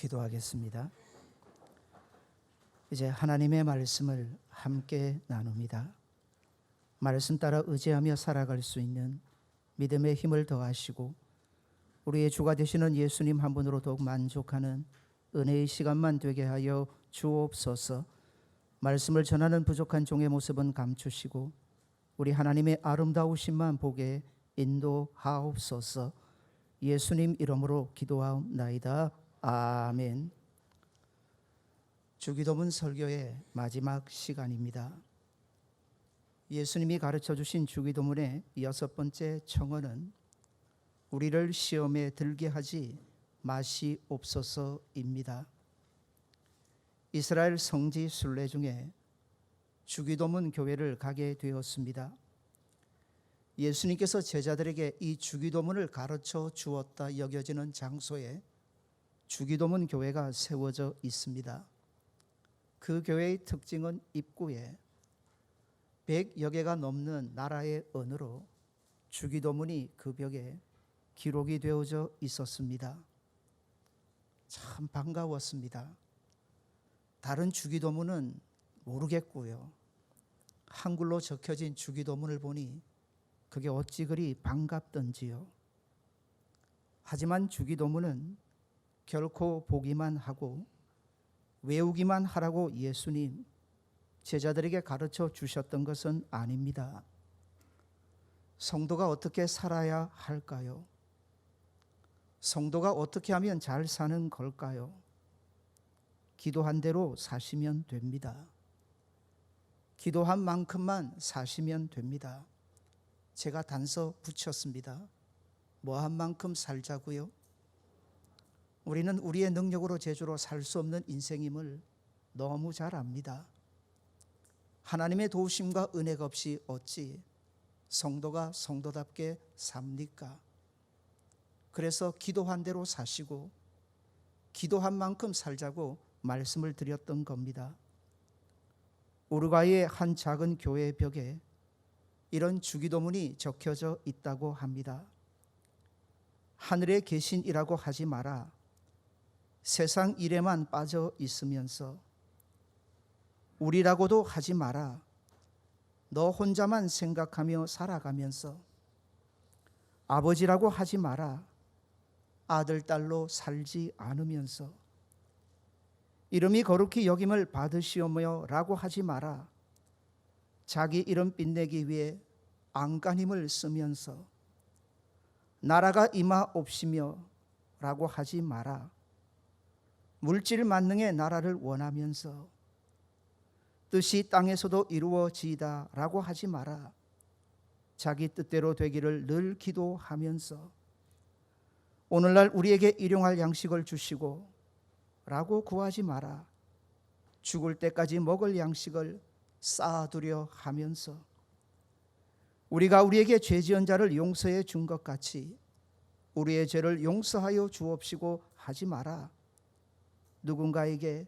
기도하겠습니다. 이제 하나님의 말씀을 함께 나눕니다. 말씀 따라 의지하며 살아갈 수 있는 믿음의 힘을 더하시고 우리의 주가 되시는 예수님 한 분으로 더욱 만족하는 은혜의 시간만 되게 하여 주옵소서. 말씀을 전하는 부족한 종의 모습은 감추시고 우리 하나님의 아름다우심만 보게 인도하옵소서. 예수님 이름으로 기도하옵나이다. 아멘. 주기도문 설교의 마지막 시간입니다. 예수님이 가르쳐 주신 주기도문의 여섯 번째 청어는 우리를 시험에 들게 하지 마시옵소서입니다. 이스라엘 성지 순례 중에 주기도문 교회를 가게 되었습니다. 예수님께서 제자들에게 이 주기도문을 가르쳐 주었다 여겨지는 장소에 주기도문 교회가 세워져 있습니다. 그 교회의 특징은 입구에 100여 개가 넘는 나라의 언어로 주기도문이 그 벽에 기록이 되어져 있었습니다. 참 반가웠습니다. 다른 주기도문은 모르겠고요. 한글로 적혀진 주기도문을 보니 그게 어찌 그리 반갑던지요. 하지만 주기도문은 결코 보기만 하고 외우기만 하라고 예수님 제자들에게 가르쳐 주셨던 것은 아닙니다. 성도가 어떻게 살아야 할까요? 성도가 어떻게 하면 잘 사는 걸까요? 기도한 대로 사시면 됩니다. 기도한 만큼만 사시면 됩니다. 제가 단서 붙였습니다. 뭐 한 만큼 살자고요? 우리는 우리의 능력으로 제주로 살 수 없는 인생임을 너무 잘 압니다. 하나님의 도우심과 은혜가 없이 어찌 성도가 성도답게 삽니까? 그래서 기도한 대로 사시고 기도한 만큼 살자고 말씀을 드렸던 겁니다. 우루과이의 한 작은 교회 벽에 이런 주기도문이 적혀져 있다고 합니다. 하늘에 계신이라고 하지 마라. 세상 일에만 빠져 있으면서 우리라고도 하지 마라. 너 혼자만 생각하며 살아가면서 아버지라고 하지 마라. 아들, 딸로 살지 않으면서 이름이 거룩히 여김을 받으시오며 라고 하지 마라. 자기 이름 빛내기 위해 안간힘을 쓰면서 나라가 임하옵시며 라고 하지 마라. 물질 만능의 나라를 원하면서 뜻이 땅에서도 이루어지이다 라고 하지 마라. 자기 뜻대로 되기를 늘 기도하면서 오늘날 우리에게 일용할 양식을 주시고 라고 구하지 마라. 죽을 때까지 먹을 양식을 쌓아두려 하면서 우리가 우리에게 죄 지은 자를 용서해 준 것 같이 우리의 죄를 용서하여 주옵시고 하지 마라. 누군가에게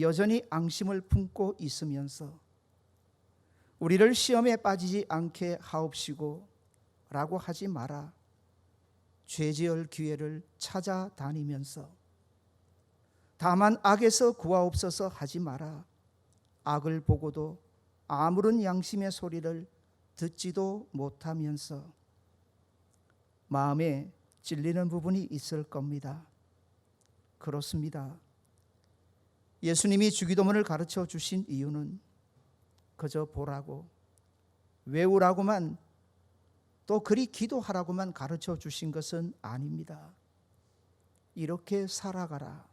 여전히 앙심을 품고 있으면서 우리를 시험에 빠지지 않게 하옵시고 라고 하지 마라. 죄 지을 기회를 찾아다니면서 다만 악에서 구하옵소서 하지 마라. 악을 보고도 아무런 양심의 소리를 듣지도 못하면서 마음에 찔리는 부분이 있을 겁니다. 그렇습니다. 예수님이 주기도문을 가르쳐 주신 이유는 그저 보라고 외우라고만 또 그리 기도하라고만 가르쳐 주신 것은 아닙니다. 이렇게 살아가라.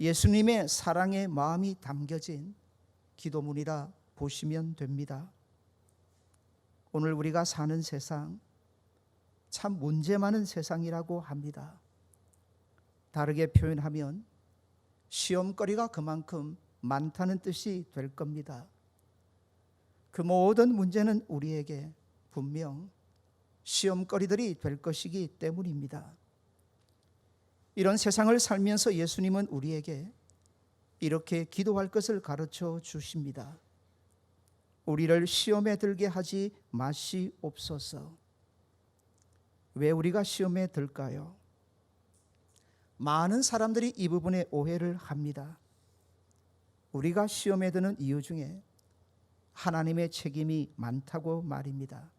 예수님의 사랑의 마음이 담겨진 기도문이라 보시면 됩니다. 오늘 우리가 사는 세상 참 문제 많은 세상이라고 합니다. 다르게 표현하면 시험거리가 그만큼 많다는 뜻이 될 겁니다. 그 모든 문제는 우리에게 분명 시험거리들이 될 것이기 때문입니다. 이런 세상을 살면서 예수님은 우리에게 이렇게 기도할 것을 가르쳐 주십니다. 우리를 시험에 들게 하지 마시옵소서. 왜 우리가 시험에 들까요? 많은 사람들이 이 부분에 오해를 합니다. 우리가 시험에 드는 이유 중에 하나님의 책임이 많다고 말입니다.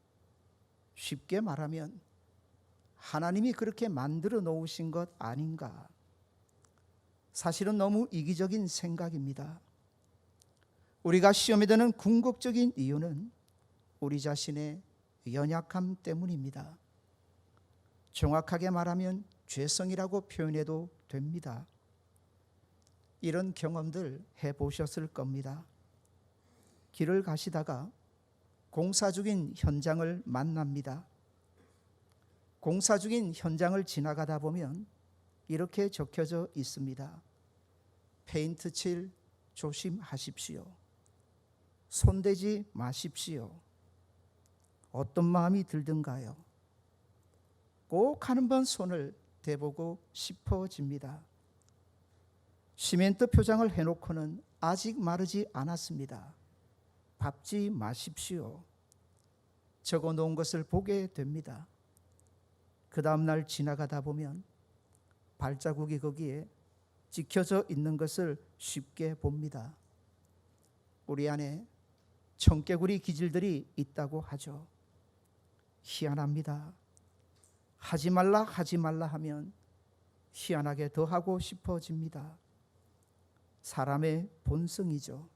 쉽게 말하면 하나님이 그렇게 만들어 놓으신 것 아닌가? 사실은 너무 이기적인 생각입니다. 우리가 시험에 드는 궁극적인 이유는 우리 자신의 연약함 때문입니다. 정확하게 말하면 죄성이라고 표현해도 됩니다. 이런 경험들 해 보셨을 겁니다. 길을 가시다가 공사 중인 현장을 만납니다. 공사 중인 현장을 지나가다 보면 이렇게 적혀져 있습니다. 페인트 칠 조심하십시오. 손대지 마십시오. 어떤 마음이 들든가요? 꼭한번 손을 대보고 싶어집니다. 시멘트 표장을 해놓고는 아직 마르지 않았습니다. 밟지 마십시오. 적어 놓은 것을 보게 됩니다. 그 다음날 지나가다 보면 발자국이 거기에 찍혀져 있는 것을 쉽게 봅니다. 우리 안에 청개구리 기질들이 있다고 하죠. 희한합니다. 하지 말라 하지 말라 하면 희한하게 더 하고 싶어집니다. 사람의 본성이죠.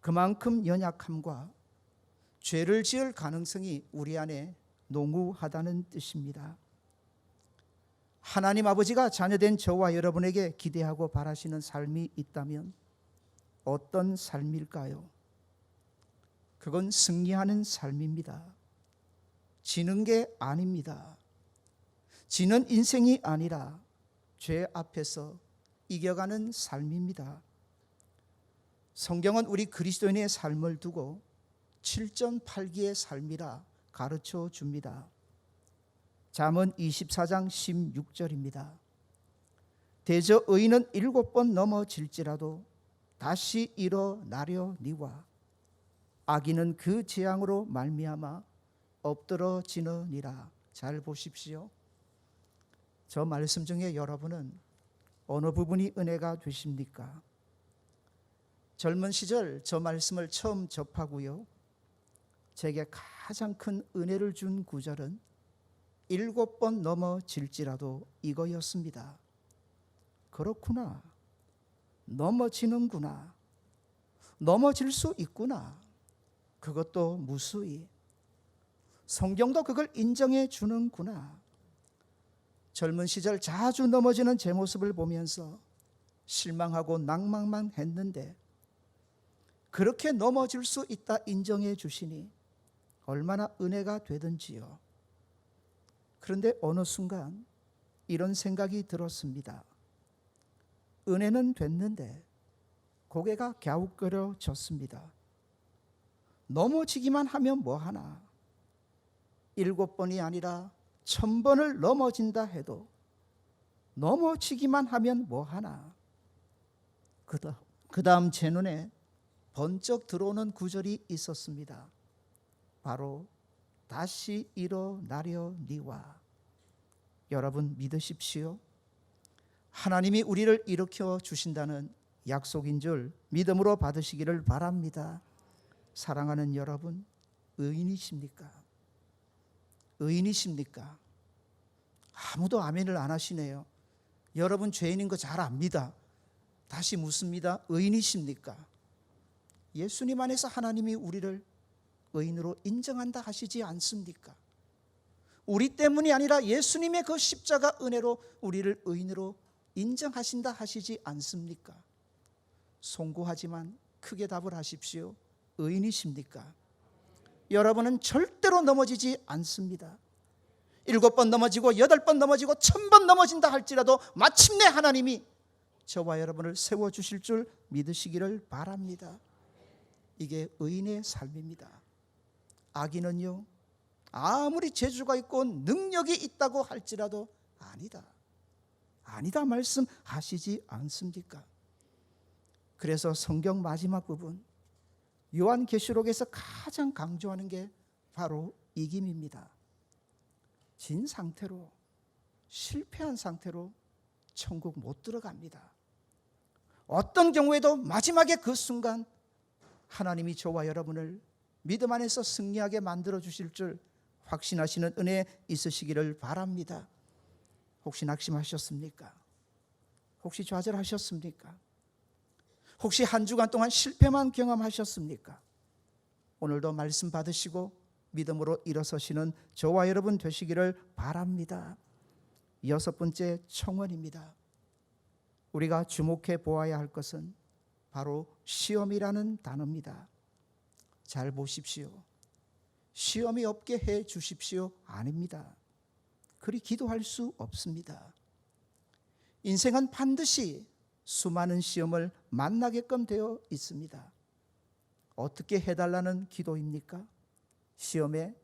그만큼 연약함과 죄를 지을 가능성이 우리 안에 농후하다는 뜻입니다. 하나님 아버지가 자녀된 저와 여러분에게 기대하고 바라시는 삶이 있다면 어떤 삶일까요? 그건 승리하는 삶입니다. 지는 게 아닙니다. 지는 인생이 아니라 죄 앞에서 이겨가는 삶입니다. 성경은 우리 그리스도인의 삶을 두고 7.8기의 삶이라 가르쳐 줍니다. 잠언 24장 16절입니다. 대저 의인은 일곱 번 넘어질지라도 다시 일어나려니와 악인은 그 재앙으로 말미암아 엎드러지느니라. 잘 보십시오. 저 말씀 중에 여러분은 어느 부분이 은혜가 되십니까? 젊은 시절 저 말씀을 처음 접하고요. 제게 가장 큰 은혜를 준 구절은 일곱 번 넘어질지라도 이거였습니다. 그렇구나. 넘어지는구나. 넘어질 수 있구나. 그것도 무수히. 성경도 그걸 인정해 주는구나. 젊은 시절 자주 넘어지는 제 모습을 보면서 실망하고 낭망만 했는데 그렇게 넘어질 수 있다 인정해 주시니 얼마나 은혜가 되든지요. 그런데 어느 순간 이런 생각이 들었습니다. 은혜는 됐는데 고개가 갸웃거려졌습니다. 넘어지기만 하면 뭐하나. 일곱 번이 아니라 천 번을 넘어진다 해도 넘어지기만 하면 뭐하나. 그 다음 제 눈에 번쩍 들어오는 구절이 있었습니다. 바로 다시 일어나려 니와 여러분 믿으십시오. 하나님이 우리를 일으켜 주신다는 약속인 줄 믿음으로 받으시기를 바랍니다. 사랑하는 여러분, 의인이십니까? 의인이십니까? 아무도 아멘을 안 하시네요. 여러분 죄인인 거 잘 압니다. 다시 묻습니다. 의인이십니까? 예수님 안에서 하나님이 우리를 의인으로 인정한다 하시지 않습니까? 우리 때문이 아니라 예수님의 그 십자가 은혜로 우리를 의인으로 인정하신다 하시지 않습니까? 송구하지만 크게 답을 하십시오. 의인이십니까? 여러분은 절대로 넘어지지 않습니다. 일곱 번 넘어지고 여덟 번 넘어지고 천 번 넘어진다 할지라도 마침내 하나님이 저와 여러분을 세워 주실 줄 믿으시기를 바랍니다. 이게 의인의 삶입니다. 악인은요 아무리 재주가 있고 능력이 있다고 할지라도 아니다. 아니다 말씀하시지 않습니까? 그래서 성경 마지막 부분 요한계시록에서 가장 강조하는 게 바로 이김입니다. 진 상태로 실패한 상태로 천국 못 들어갑니다. 어떤 경우에도 마지막에 그 순간 하나님이 저와 여러분을 믿음 안에서 승리하게 만들어 주실 줄 확신하시는 은혜 있으시기를 바랍니다. 혹시 낙심하셨습니까? 혹시 좌절하셨습니까? 혹시 한 주간 동안 실패만 경험하셨습니까? 오늘도 말씀 받으시고 믿음으로 일어서시는 저와 여러분 되시기를 바랍니다. 여섯 번째 청원입니다. 우리가 주목해 보아야 할 것은 바로 시험이라는 단어입니다. 잘 보십시오. 시험이 없게 해 주십시오. 아닙니다. 그리 기도할 수 없습니다. 인생은 반드시 수많은 시험을 만나게끔 되어 있습니다. 어떻게 해달라는 기도입니까? 시험에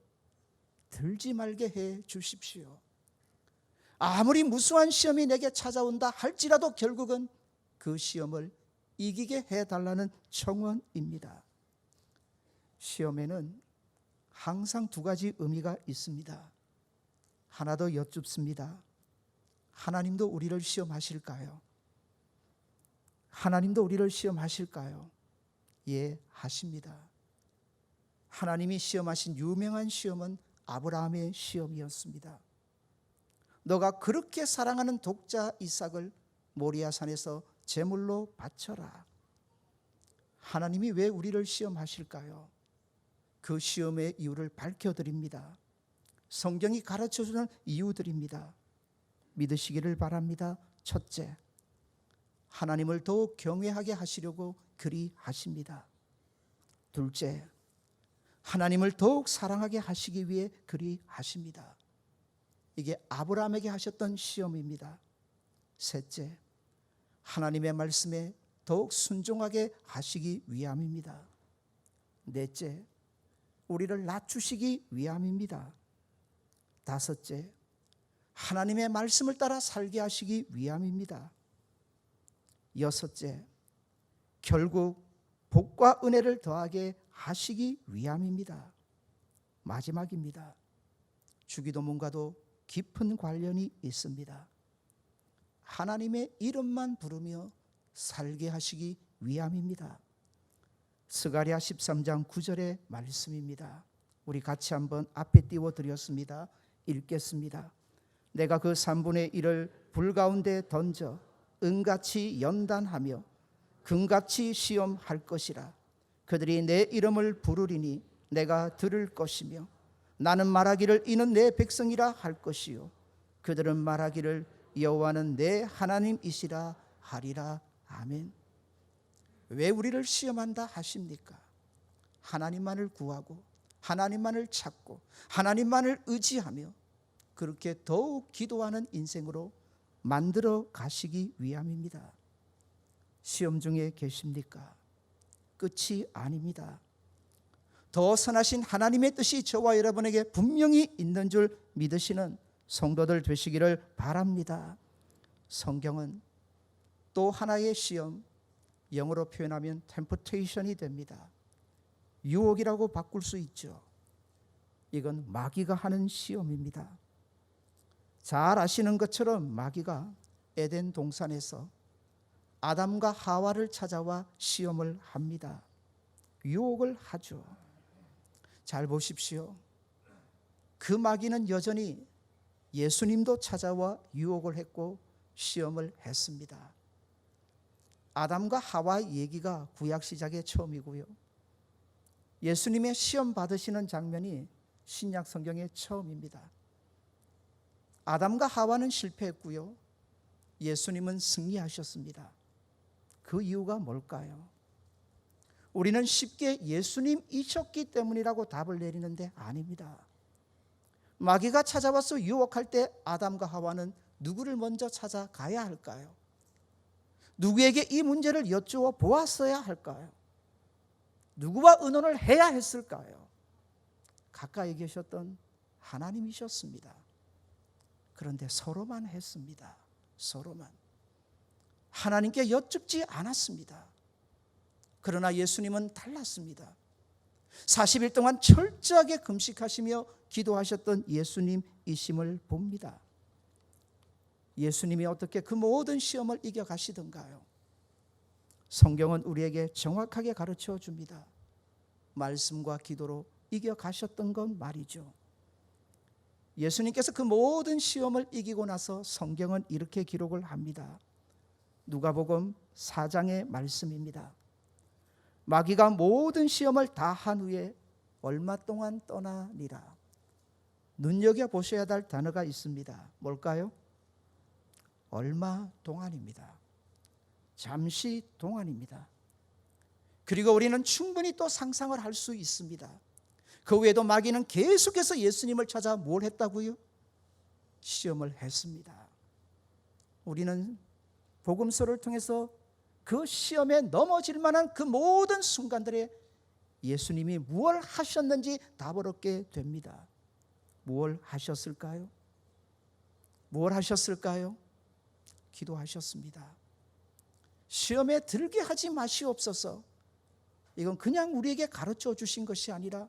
들지 말게 해 주십시오. 아무리 무수한 시험이 내게 찾아온다 할지라도 결국은 그 시험을 이기게 해달라는 청원입니다. 시험에는 항상 두 가지 의미가 있습니다. 하나 더 여쭙습니다. 하나님도 우리를 시험하실까요? 하나님도 우리를 시험하실까요? 예, 하십니다. 하나님이 시험하신 유명한 시험은 아브라함의 시험이었습니다. 너가 그렇게 사랑하는 독자 이삭을 모리아 산에서 제물로 바쳐라. 하나님이 왜 우리를 시험하실까요? 그 시험의 이유를 밝혀 드립니다. 성경이 가르쳐 주는 이유들입니다. 믿으시기를 바랍니다. 첫째, 하나님을 더욱 경외하게 하시려고 그리 하십니다. 둘째, 하나님을 더욱 사랑하게 하시기 위해 그리 하십니다. 이게 아브라함에게 하셨던 시험입니다. 셋째, 하나님의 말씀에 더욱 순종하게 하시기 위함입니다. 넷째, 우리를 낮추시기 위함입니다. 다섯째, 하나님의 말씀을 따라 살게 하시기 위함입니다. 여섯째, 결국 복과 은혜를 더하게 하시기 위함입니다. 마지막입니다. 주기도문과도 깊은 관련이 있습니다. 하나님의 이름만 부르며 살게 하시기 위함입니다. 스가랴 13장 9절의 말씀입니다. 우리 같이 한번 앞에 띄워 드렸습니다. 읽겠습니다. 내가 그 3분의 1을 불 가운데 던져 은같이 연단하며 금같이 시험할 것이라 그들이 내 이름을 부르리니 내가 들을 것이며 나는 말하기를 이는 내 백성이라 할 것이요 그들은 말하기를 여호와는 내 하나님이시라 하리라 아멘. 왜 우리를 시험한다 하십니까? 하나님만을 구하고 하나님만을 찾고 하나님만을 의지하며 그렇게 더욱 기도하는 인생으로 만들어 가시기 위함입니다. 시험 중에 계십니까? 끝이 아닙니다. 더 선하신 하나님의 뜻이 저와 여러분에게 분명히 있는 줄 믿으시는 성도들 되시기를 바랍니다. 성경은 또 하나의 시험, 영어로 표현하면 템포테이션이 됩니다. 유혹이라고 바꿀 수 있죠. 이건 마귀가 하는 시험입니다. 잘 아시는 것처럼 마귀가 에덴 동산에서 아담과 하와를 찾아와 시험을 합니다. 유혹을 하죠. 잘 보십시오. 그 마귀는 여전히 예수님도 찾아와 유혹을 했고 시험을 했습니다. 아담과 하와 얘기가 구약 시작의 처음이고요. 예수님의 시험 받으시는 장면이 신약 성경의 처음입니다. 아담과 하와는 실패했고요. 예수님은 승리하셨습니다. 그 이유가 뭘까요? 우리는 쉽게 예수님이셨기 때문이라고 답을 내리는데 아닙니다. 마귀가 찾아와서 유혹할 때 아담과 하와는 누구를 먼저 찾아가야 할까요? 누구에게 이 문제를 여쭈어 보았어야 할까요? 누구와 의논을 해야 했을까요? 가까이 계셨던 하나님이셨습니다. 그런데 서로만 했습니다. 서로만. 하나님께 여쭙지 않았습니다. 그러나 예수님은 달랐습니다. 40일 동안 철저하게 금식하시며 기도하셨던 예수님이심을 봅니다. 예수님이 어떻게 그 모든 시험을 이겨 가시던가요? 성경은 우리에게 정확하게 가르쳐 줍니다. 말씀과 기도로 이겨 가셨던 건 말이죠. 예수님께서 그 모든 시험을 이기고 나서 성경은 이렇게 기록을 합니다. 누가복음 4장의 말씀입니다. 마귀가 모든 시험을 다 한 후에 얼마 동안 떠나니라. 눈여겨 보셔야 할 단어가 있습니다. 뭘까요? 얼마 동안입니다. 잠시 동안입니다. 그리고 우리는 충분히 또 상상을 할 수 있습니다. 그 외에도 마귀는 계속해서 예수님을 찾아 뭘 했다고요? 시험을 했습니다. 우리는 복음서를 통해서 그 시험에 넘어질 만한 그 모든 순간들에 예수님이 무엇을 하셨는지 답을 얻게 됩니다. 무엇을 하셨을까요? 무엇을 하셨을까요? 기도하셨습니다. 시험에 들게 하지 마시옵소서. 이건 그냥 우리에게 가르쳐 주신 것이 아니라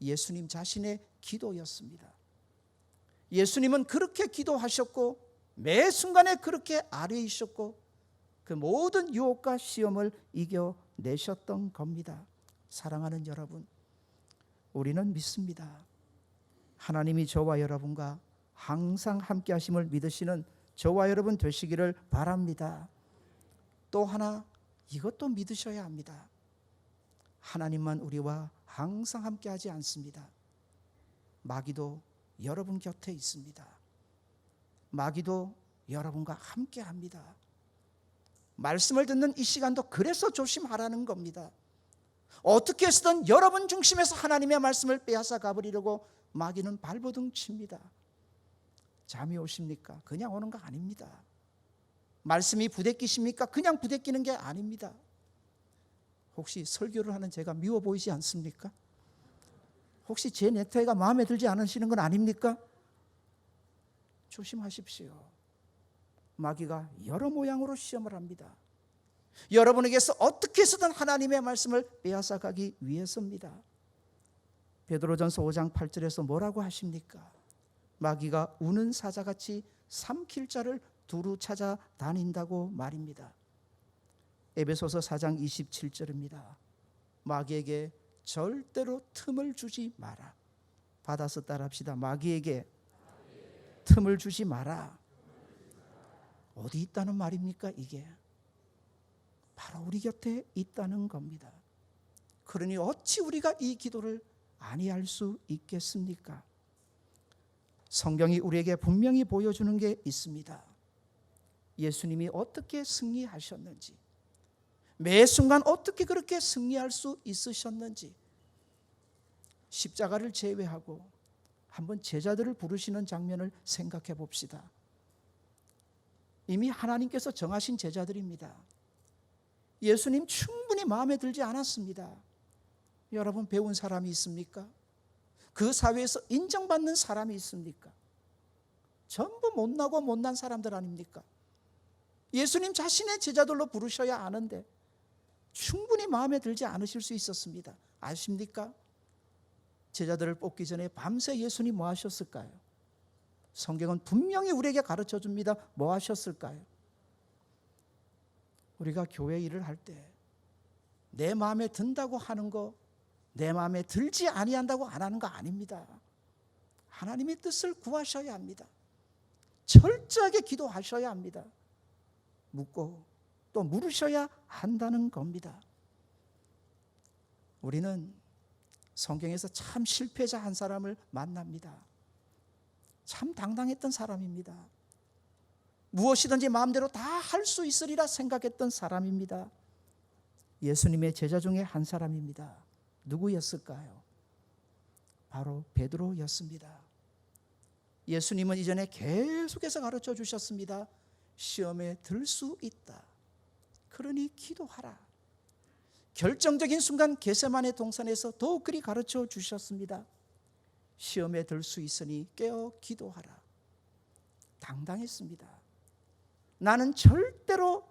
예수님 자신의 기도였습니다. 예수님은 그렇게 기도하셨고 매 순간에 그렇게 아뢰 있었고 그 모든 유혹과 시험을 이겨내셨던 겁니다. 사랑하는 여러분, 우리는 믿습니다. 하나님이 저와 여러분과 항상 함께 하심을 믿으시는 저와 여러분 되시기를 바랍니다. 또 하나 이것도 믿으셔야 합니다. 하나님만 우리와 항상 함께 하지 않습니다. 마귀도 여러분 곁에 있습니다. 마귀도 여러분과 함께 합니다. 말씀을 듣는 이 시간도 그래서 조심하라는 겁니다. 어떻게 해서든 여러분 중심에서 하나님의 말씀을 빼앗아 가버리려고 마귀는 발버둥 칩니다. 잠이 오십니까? 그냥 오는 거 아닙니다. 말씀이 부대끼십니까? 그냥 부대끼는 게 아닙니다. 혹시 설교를 하는 제가 미워 보이지 않습니까? 혹시 제 넥타이가 마음에 들지 않으시는 건 아닙니까? 조심하십시오. 마귀가 여러 모양으로 시험을 합니다. 여러분에게서 어떻게 해서든 하나님의 말씀을 빼앗아 가기 위해서입니다. 베드로전서 5장 8절에서 뭐라고 하십니까? 마귀가 우는 사자같이 삼킬 자를 두루 찾아 다닌다고 말입니다. 에베소서 4장 27절입니다. 마귀에게 절대로 틈을 주지 마라. 받아서 따라합시다. 마귀에게 틈을 주지 마라. 어디 있다는 말입니까? 이게 바로 우리 곁에 있다는 겁니다. 그러니 어찌 우리가 이 기도를 아니할 수 있겠습니까? 성경이 우리에게 분명히 보여주는 게 있습니다. 예수님이 어떻게 승리하셨는지, 매 순간 어떻게 그렇게 승리할 수 있으셨는지, 십자가를 제외하고 한번 제자들을 부르시는 장면을 생각해 봅시다. 이미 하나님께서 정하신 제자들입니다. 예수님 충분히 마음에 들지 않았습니다. 여러분 배운 사람이 있습니까? 그 사회에서 인정받는 사람이 있습니까? 전부 못나고 못난 사람들 아닙니까? 예수님 자신의 제자들로 부르셔야 아는데 충분히 마음에 들지 않으실 수 있었습니다. 아십니까? 제자들을 뽑기 전에 밤새 예수님 뭐 하셨을까요? 성경은 분명히 우리에게 가르쳐 줍니다. 뭐 하셨을까요? 우리가 교회 일을 할 때 내 마음에 든다고 하는 거, 내 마음에 들지 아니한다고 안 하는 거 아닙니다. 하나님의 뜻을 구하셔야 합니다. 철저하게 기도하셔야 합니다. 묻고 또 물으셔야 한다는 겁니다. 우리는 성경에서 참 실패자 한 사람을 만납니다. 참 당당했던 사람입니다. 무엇이든지 마음대로 다 할 수 있으리라 생각했던 사람입니다. 예수님의 제자 중에 한 사람입니다. 누구였을까요? 바로 베드로였습니다. 예수님은 이전에 계속해서 가르쳐 주셨습니다. 시험에 들 수 있다. 그러니 기도하라. 결정적인 순간 게세만의 동산에서 더욱 그리 가르쳐 주셨습니다. 시험에 들 수 있으니 깨어 기도하라. 당당했습니다. 나는 절대로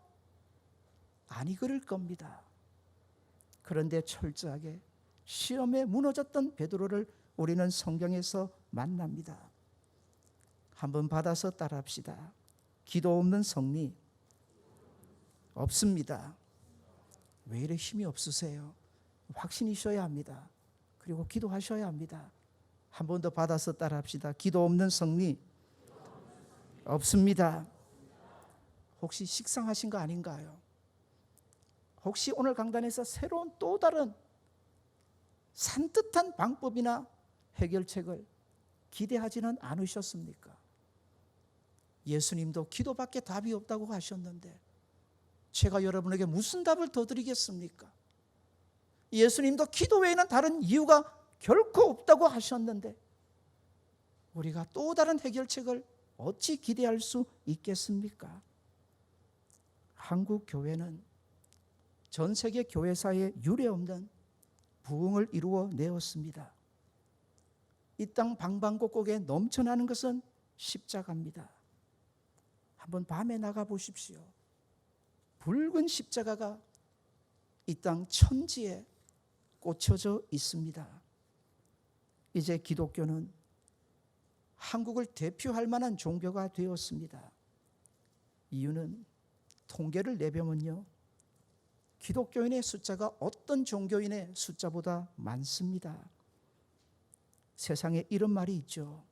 아니 그럴 겁니다. 그런데 철저하게 시험에 무너졌던 베드로를 우리는 성경에서 만납니다. 한번 받아서 따라합시다. 기도 없는 성리 없습니다. 왜 이래 힘이 없으세요? 확신이셔야 합니다. 그리고 기도하셔야 합니다. 한 번 더 받아서 따라합시다. 기도 없는 성리 없습니다. 혹시 식상하신 거 아닌가요? 혹시 오늘 강단에서 새로운 또 다른 산뜻한 방법이나 해결책을 기대하지는 않으셨습니까? 예수님도 기도밖에 답이 없다고 하셨는데 제가 여러분에게 무슨 답을 더 드리겠습니까? 예수님도 기도 외에는 다른 이유가 결코 없다고 하셨는데 우리가 또 다른 해결책을 어찌 기대할 수 있겠습니까? 한국 교회는 전 세계 교회사에 유례 없는 부흥을 이루어 내었습니다. 이 땅 방방곡곡에 넘쳐나는 것은 십자가입니다. 한번 밤에 나가 보십시오. 붉은 십자가가 이 땅 천지에 꽂혀져 있습니다. 이제 기독교는 한국을 대표할 만한 종교가 되었습니다. 이유는 통계를 내보면요. 기독교인의 숫자가 어떤 종교인의 숫자보다 많습니다. 세상에 이런 말이 있죠.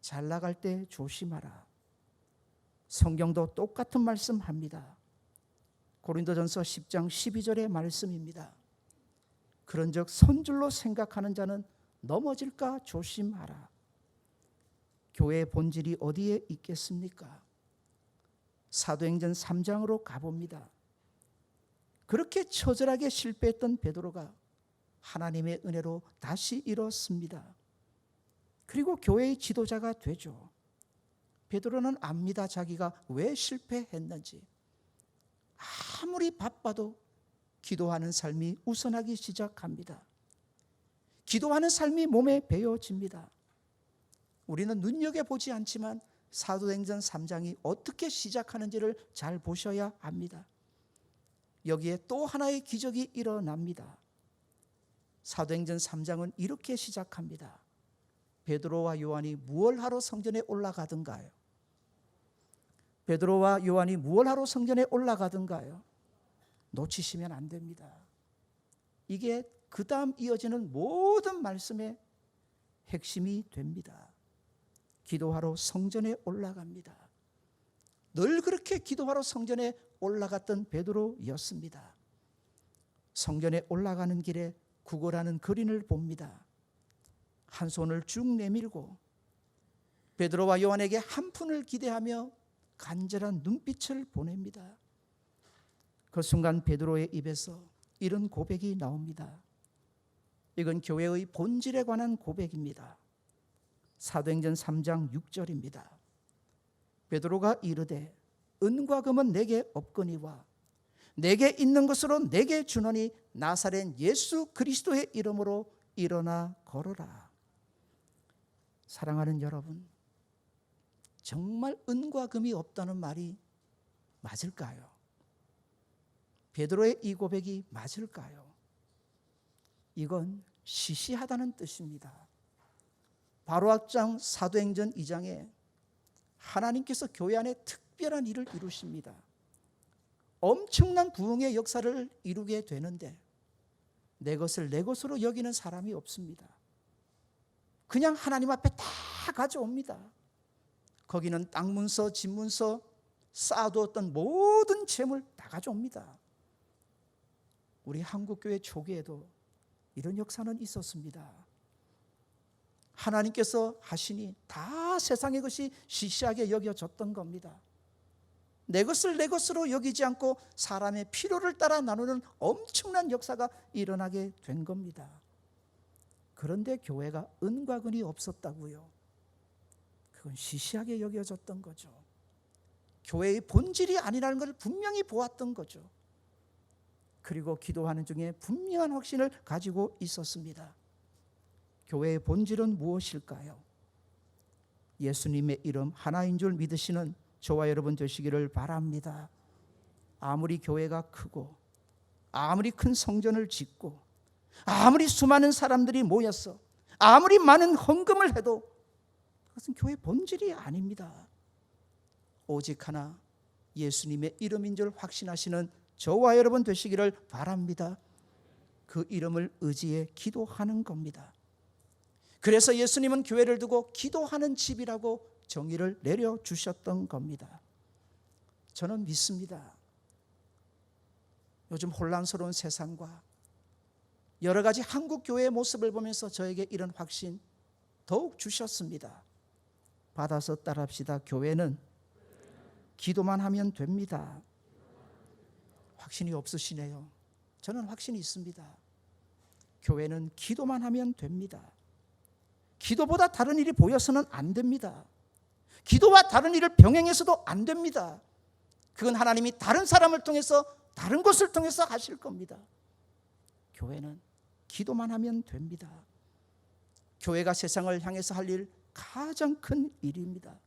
잘 나갈 때 조심하라. 성경도 똑같은 말씀합니다. 고린도전서 10장 12절의 말씀입니다. 그런즉 선줄로 생각하는 자는 넘어질까 조심하라. 교회의 본질이 어디에 있겠습니까? 사도행전 3장으로 가봅니다. 그렇게 처절하게 실패했던 베드로가 하나님의 은혜로 다시 일었습니다. 그리고 교회의 지도자가 되죠. 베드로는 압니다. 자기가 왜 실패했는지. 아무리 바빠도 기도하는 삶이 우선하기 시작합니다. 기도하는 삶이 몸에 배어집니다. 우리는 눈여겨보지 않지만 사도행전 3장이 어떻게 시작하는지를 잘 보셔야 합니다. 여기에 또 하나의 기적이 일어납니다. 사도행전 3장은 이렇게 시작합니다. 베드로와 요한이 무얼 하러 성전에 올라가든가요? 베드로와 요한이 무얼 하러 성전에 올라가든가요? 놓치시면 안 됩니다. 이게 그 다음 이어지는 모든 말씀의 핵심이 됩니다. 기도하러 성전에 올라갑니다. 늘 그렇게 기도하러 성전에 올라갔던 베드로였습니다. 성전에 올라가는 길에 구걸하는 거린을 봅니다. 한 손을 쭉 내밀고 베드로와 요한에게 한 푼을 기대하며 간절한 눈빛을 보냅니다. 그 순간 베드로의 입에서 이런 고백이 나옵니다. 이건 교회의 본질에 관한 고백입니다. 사도행전 3장 6절입니다. 베드로가 이르되 은과 금은 내게 없거니와 내게 있는 것으로 내게 주노니 나사렛 예수 그리스도의 이름으로 일어나 걸어라. 사랑하는 여러분, 정말 은과 금이 없다는 말이 맞을까요? 베드로의 이 고백이 맞을까요? 이건 시시하다는 뜻입니다. 바로 앞장 사도행전 2장에 하나님께서 교회 안에 특별한 일을 이루십니다. 엄청난 부흥의 역사를 이루게 되는데 내 것을 내 것으로 여기는 사람이 없습니다. 그냥 하나님 앞에 다 가져옵니다. 거기는 땅 문서, 집 문서 쌓아두었던 모든 재물 다 가져옵니다. 우리 한국교회 초기에도 이런 역사는 있었습니다. 하나님께서 하시니 다 세상의 것이 시시하게 여겨졌던 겁니다. 내 것을 내 것으로 여기지 않고 사람의 필요를 따라 나누는 엄청난 역사가 일어나게 된 겁니다. 그런데 교회가 은과 근이 없었다고요. 그건 시시하게 여겨졌던 거죠. 교회의 본질이 아니라는 걸 분명히 보았던 거죠. 그리고 기도하는 중에 분명한 확신을 가지고 있었습니다. 교회의 본질은 무엇일까요? 예수님의 이름 하나인 줄 믿으시는 저와 여러분 되시기를 바랍니다. 아무리 교회가 크고 아무리 큰 성전을 짓고 아무리 수많은 사람들이 모였어 아무리 많은 헌금을 해도 그것은 교회 본질이 아닙니다. 오직 하나 예수님의 이름인 줄 확신하시는 저와 여러분 되시기를 바랍니다. 그 이름을 의지해 기도하는 겁니다. 그래서 예수님은 교회를 두고 기도하는 집이라고 정의를 내려 주셨던 겁니다. 저는 믿습니다. 요즘 혼란스러운 세상과 여러 가지 한국 교회의 모습을 보면서 저에게 이런 확신 더욱 주셨습니다. 받아서 따라합시다. 교회는 기도만 하면 됩니다. 확신이 없으시네요. 저는 확신이 있습니다. 교회는 기도만 하면 됩니다. 기도보다 다른 일이 보여서는 안 됩니다. 기도와 다른 일을 병행해서도 안 됩니다. 그건 하나님이 다른 사람을 통해서 다른 것을 통해서 하실 겁니다. 교회는 기도만 하면 됩니다. 교회가 세상을 향해서 할 일 가장 큰 일입니다.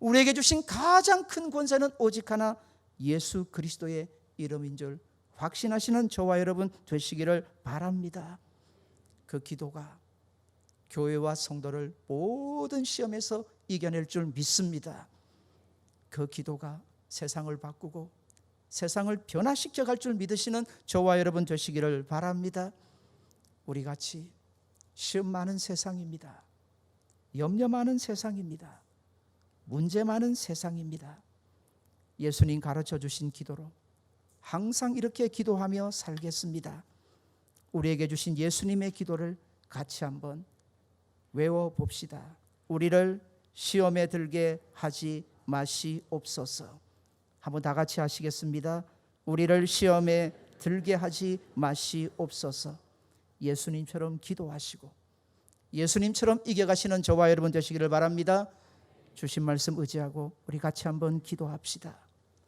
우리에게 주신 가장 큰 권세는 오직 하나 예수 그리스도의 이름인 줄 확신하시는 저와 여러분 되시기를 바랍니다. 그 기도가 교회와 성도를 모든 시험에서 이겨낼 줄 믿습니다. 그 기도가 세상을 바꾸고 세상을 변화시켜 갈 줄 믿으시는 저와 여러분 되시기를 바랍니다. 우리 같이 시험 많은 세상입니다. 염려 많은 세상입니다. 문제 많은 세상입니다. 예수님 가르쳐 주신 기도로 항상 이렇게 기도하며 살겠습니다. 우리에게 주신 예수님의 기도를 같이 한번 외워 봅시다. 우리를 시험에 들게 하지 마시옵소서. 한번 다 같이 하시겠습니다. 우리를 시험에 들게 하지 마시옵소서. 예수님처럼 기도하시고 예수님처럼 이겨가시는 저와 여러분 되시기를 바랍니다. 주신 말씀 의지하고 우리 같이 한번 기도합시다.